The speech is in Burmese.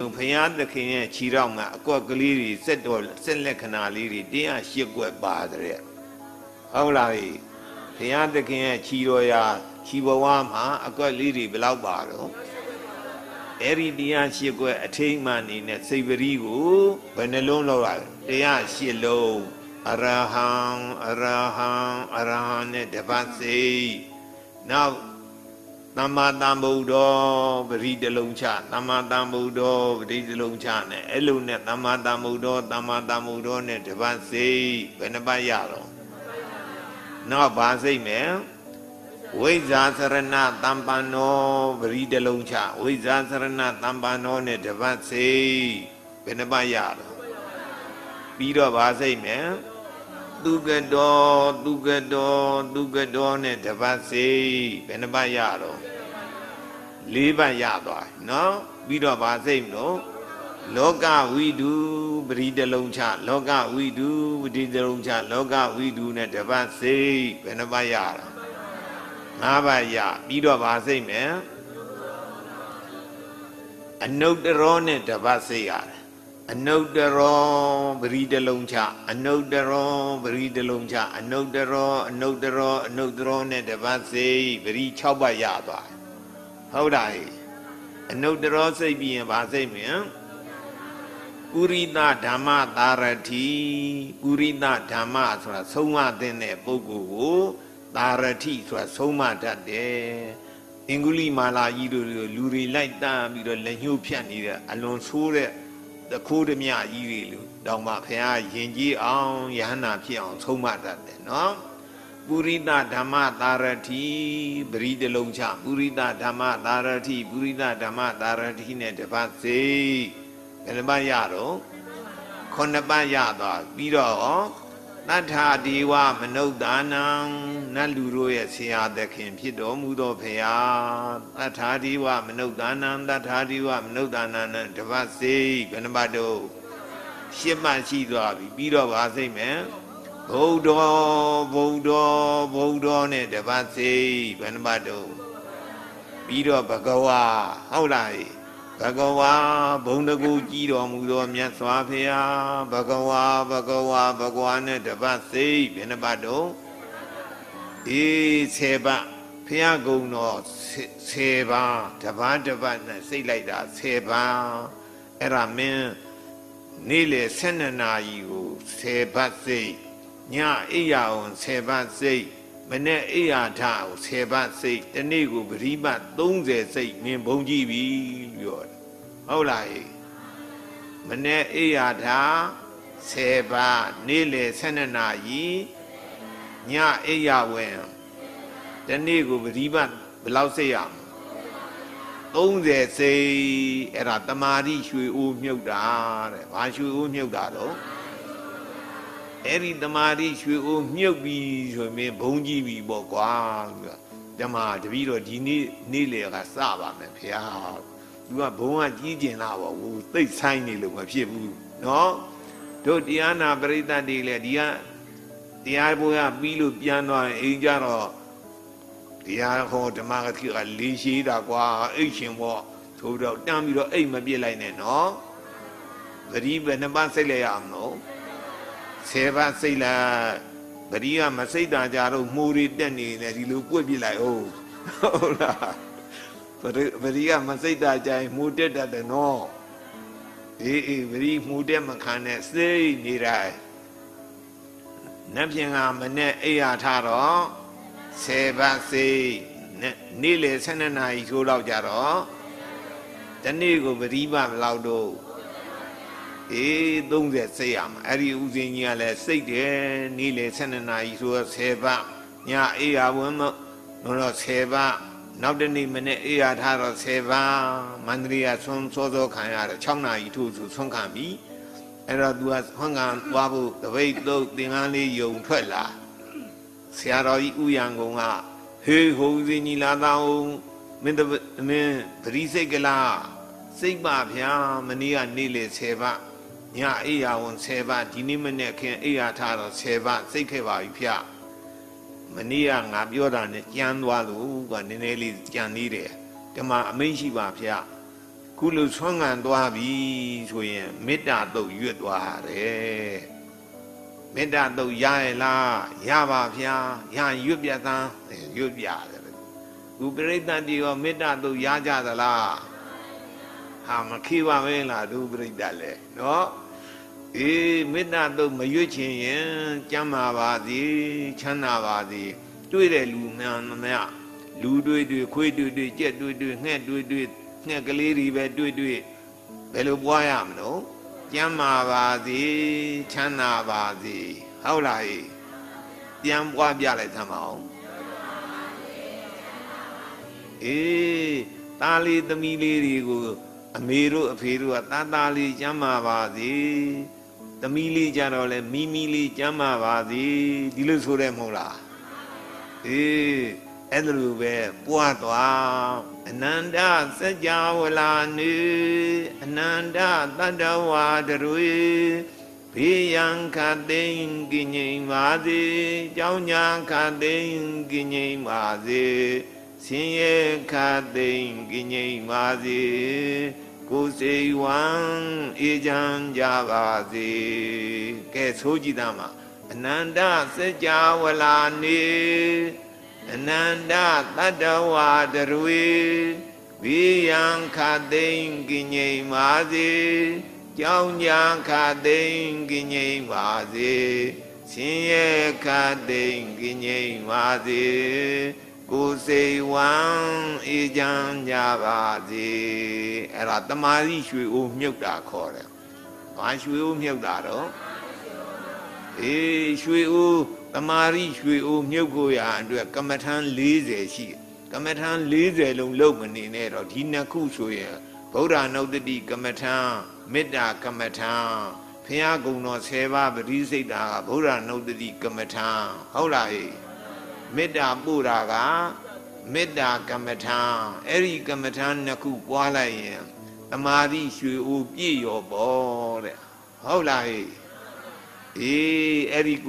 ဘုရားသခင်ရဲ့ခြေထောက်မှာအကွက်ကလေးတွေစက်တော်စက်လက္ခဏာလေးတွေတရားရှစ်ကွက်ပါတဲ့ဟုတ်လားလေဘုရားသခင်ရဲ့ခြေတော်ရာခြေဘဝမှာအကွက်လေးတွေဘယ်လောက်ပါတော့အဲ့ဒီတရားရှစ်ကွက်အထိမ့်မှနေနဲ့စိတ်ပရိကိုဘယ်နှလုံးလောက်ရလဲတရားရှစ်လုံးအရဟံအရဟံအရဟံနဲ့တပတ်စိတ်နောက် သမ္မာသမ္ဗုဒ္ဓောပရိတလုံးချသမ္မာသမ္ဗုဒ္ဓောပရိတလုံးချနဲ့အဲ့လိုနဲ့သမ္မာသမ္ဗုဒ္ဓောသမ္မာသမ္ဗုဒ္ဓောနဲ့တပတ်စိတ်ဘယ်နှပတ်ရတော့နောက်ဘာစိတ်မယ်ဝိဇ္ဇာစရဏတမ္ပန္နောပရိတလုံးချဝိဇ္ဇာစရဏတမ္ပန္နောနဲ့တပတ်စိတ်ဘယ်နှပတ်ရတော့ပြီးတော့ဘာစိတ်မယ် သူကတော်သူကတော်သူကတော်နဲ့တပတ်စိတ်ဘယ်နှပတ်ရတော့လေးပတ်ရသွားပြီနော်ပြီးတော့ဗာစိတ်မလို့လောကဝိတုပရိတလုံးချလောကဝိတုပရိတလုံးချလောကဝိတုနဲ့တပတ်စိတ်ဘယ်နှပတ်ရတာငါးပတ်ရပြီးတော့ဗာစိတ်မယ်အနုတ္တရောနဲ့တပတ်စိတ်ရတယ် အနုတ္တရောပရိတလုံးချအနုတ္တရောပရိတလုံးချအနုတ္တရောအနုတ္တရောအနုတ္တရောနဲ့တပတ်စိတ်ပရိ6ပတ်ရသွားတယ်ဟုတ်တာဟဲ့အနုတ္တရောစိတ်ပြီးရင်ဗာစိတ်မြင်ပုရိသဓမ္မသာရတိပုရိသဓမ္မဆိုတာဆုံးမတဲ့ပုဂ္ဂိုလ်ကိုသာရတိဆိုတာဆုံးမတတ်တယ်အင်္ဂုလိမာလာကြီးတို့လူတွေလိုက်တန်းပြီးတော့လက်ညှိုးဖြတ်နေတဲ့အလွန်ဆိုးတဲ့ တခိုးဓမြကြီးတွေလို့တောင်မှခရားယင်ကြီးအောင်ယဟနာဖြစ်အောင်ဆုံးမတတ်တယ်နော်ပုရိသဓမ္မသာရတိပရိတလုံးချပုရိသဓမ္မသာရတိပုရိသဓမ္မသာရတိနဲ့တပတ်စေဘယ်နှပတ်ရတော့ခုနှစ်ပတ်ရသွားပြီးတော့ တထာဒီဝမနုဿာနံနတ်လူတို့ရဲ့ဆရာသခင် ဖြစ်တော်မူသောဖရာတထာဒီဝမနုဿာနံတထာဒီဝမနုဿာနံနဲ့တပတ်စေဘယ်နှပတ်တော့ရှစ်ပတ်ရှိသွားပြီပြီးတော့ဗာစိတ်မယ်ဗုဒ္ဓဗုဒ္ဓဗုဒ္ဓနဲ့တပတ်စေဘယ်နှပတ်တော့ပြီးတော့ဘဂဝါဟုတ်လား ဘဂဝါဘုံတကူကြည်တော်မူသောမြတ်စွာဘုရားဘဂဝါဘဂဝါဘဂဝါနဲ့တပတ်စိတ်ဘယ်နှပတ်တော့အေးဆေပတ်ဘုရားကုံတော်ဆေပါတပတ်တပတ်နဲ့စိတ်လိုက်တာဆေပါအဲ့ဒါမင်းနေ့လေ12နာရီကိုဆေပတ်စိတ်ညအိယာအောင်ဆေပတ်စိတ် မနေ့အိယာထကိုဆေပတ်စိတ်တနေ့ကိုပရိပတ်30စိတ်မင်းဘုံကြည့်ပြီပြောတယ်ဟုတ်လားဟေးမနေ့အိယာထ10ပါးနေ့လေ12နာရီညအိယာဝင်တနေ့ကိုပရိပတ်ဘယ်လောက်စိတ်ရမလဲ30စိတ်အဲ့ဒါတမာတိရွှေအိုးမြုပ်တာတဲ့ဘာရွှေအိုးမြုပ်တာတော့ အဲ့ဒီတမာတိရွှေအိုးမြုပ်ပြီးဆိုရင်ဘုံကြည့်ပြီပေါ့ကွာသူကတမာတပီတော့ဒီနေ့နေ့လေကစပါမယ်ဖေဟာသူကဘုံကကြီးကျင်လာပေါ့ဟိုသိတ်ဆိုင်နေလို့မဖြစ်ဘူးနော်တို့တရားနာပရိသတ်တွေလေဒီကတရားပွဲကပြီးလို့ပြန်သွားရင်အိမ်ကြတော့တရားဟောဓမ္မကတိကလေးရှိတာကွာအိတ်ရှင်ပေါ့ထိုးတော့တန်းပြီးတော့အိတ်မပြစ်လိုက်နဲ့နော်သတိပဲနှစ်ပတ်စိတ်လိုက်ရအောင်နော် ဆယ်ပါးစိတ်လိုက်ဗတိကမစိတ်တာကြတော့မှုတွေတက်နေတယ်ဒီလိုကွက်ပြစ်လိုက်ဟုတ်ဟုတ်လားဗတိကမစိတ်တာကြရင်မှုတက်တတ်တယ်နော်အေးအေးဗတိမှုတက်မခံနဲ့စိတ်နေတိုင်းနတ်ပြင်ကမနဲ့အိယာထတော့ဆယ်ပါးစိတ်နေ့လေ12နာရီထိုးတော့ကြတော့တနေ့ကိုပရိပမလောက်တော့ အေး30စိတ်ရမှာအဲ့ဒီဥစဉ်ကြီးကလည်းစိတ်တယ်နေ့လေ12နာရီဆိုတော့10ပါးညအေးရဝင်မတော့10ပါးနောက်တနေ့မနေ့အေးရထားတော့10ပါးမန္တလေးကဆွန်းစောစောခံရတယ်6နာရီထိုးဆိုဆွန်းခံပြီအဲ့တော့ तू ကဟွန်းကန်သွားဖို့တပိတ်သုတ်သင်္ကန်းလေးယုံထွက်လာဆရာတော်ကြီးဥယံကုံကဟေးဟိုဦးစင်းကြီးလာတော့မင်းတမင်းပရိစိတ်ကလားစိတ်ပါဗျာမနေ့ကနေ့လေ10ပါ ညအိယာဝန်10ပါဒီနေ့မနေ့ခင်အိယာထားတော့10ပါစိတ်ခဲ့ပါပြီဗျာမနေ့ကငါပြောတာနဲ့ကြမ်းသွားလို့ကနည်းနည်းလေးကြံနေတယ်ဓမ္မအမိန့်ရှိပါဗျာခုလိုဆွမ်းငံသွားပြီဆိုရင်မေတ္တာတုတ်ရွတ်သွားတယ်မေတ္တာတုတ်ရရဲ့လားရပါဗျာရရွတ်ပြသန်းရွတ်ပြတယ်ခုပြိဋ္ဌာန်တီရောမေတ္တာတုတ်ရကြသလား ဟာမခေပါမဲလားသူပြိဋ္ဌာန်လဲနော်အေးမေတ္တာတုတ်မရွတ်ချင်ရင်ကျမ်းမာပါစေချမ်းသာပါစေတွေ့တဲ့လူများများလူတွေ့တွေ့ခွေးတွေ့တွေ့ကြက်တွေ့တွေ့ငှက်တွေ့တွေ့ငှက်ကလေးတွေပဲတွေ့တွေ့ဘယ်လိုပွားရမလို့ကျမ်းမာပါစေချမ်းသာပါစေဟုတ်လားဟေးပြန်ပွားပြလိုက်သမ်းပါအောင်အေးသားလေးသမီးလေးတွေကို အမေတို့အဖေတို့ကသားသားလေးကျမ်းမာပါစေသမီးလေးကြတော့လဲမိမိလေးကျမ်းမာပါစေဒီလိုဆိုတယ်မဟုတ်လားအေးအဲ့ဒါလိုပဲပွားသွားအနန္တစัจ java လာနေအနန္တတတ္တဝါတတွေဘေးရန်ခတ်သိမ်းကင်းငြိမ်ပါစေကြောင်းညာခတ်သိမ်းကင်းငြိမ်ပါစေ ဆင်းရဲခတ်သိမ်းကင်းငြိမ်ပါစေကိုယ်စိတ်ဝမ်းအေးချမ်းကြပါစေကဲဆိုကြည့်သားမှာအနန္တစัจ java လာနေအနန္တတတ္တဝါတတွေဘိယံခသိင်္ဂိငိမ့်ပါစေကြောင်းညာခသိင်္ဂိငိမ့်ပါစေဆင်းရဲခသိင်္ဂိငိမ့်ပါစေကိုယ် စိတ်ဝမ်းအေးချမ်းကြပါစေအဲ့ဒါတမာရီရွှေအိုးမြုပ်တာခေါ်တယ်ဘာရွှေအိုးမြုပ်တာတော့အေးရွှေအိုးတမာရီရွှေအိုးမြုပ်ကိုရအတွက်ကမ္မထမ်း40ရှိတယ်ကမ္မထမ်း40လုံးလုံးမနေနဲ့တော့ဒီနှစ်ခုဆိုရင်ဗုဒ္ဓနုတ္တိကမ္မထမ်းမေတ္တာကမ္မထမ်းဖះကုံတော်10ပါးပရိစိတ်တာကဗုဒ္ဓနုတ္တိကမ္မထမ်းဟုတ်လားဟေ့မေတ္တာပို့တာက မေတ္တာကမ္မထမ်းအဲ့ဒီကမ္မထမ်းနှစ်ခုပွားလိုက်ရင်တမာတိရွှေအိုးပြည့်ရောပေါ့တဲ့ဟုတ်လားဟေ့အေးအဲ့ဒီကု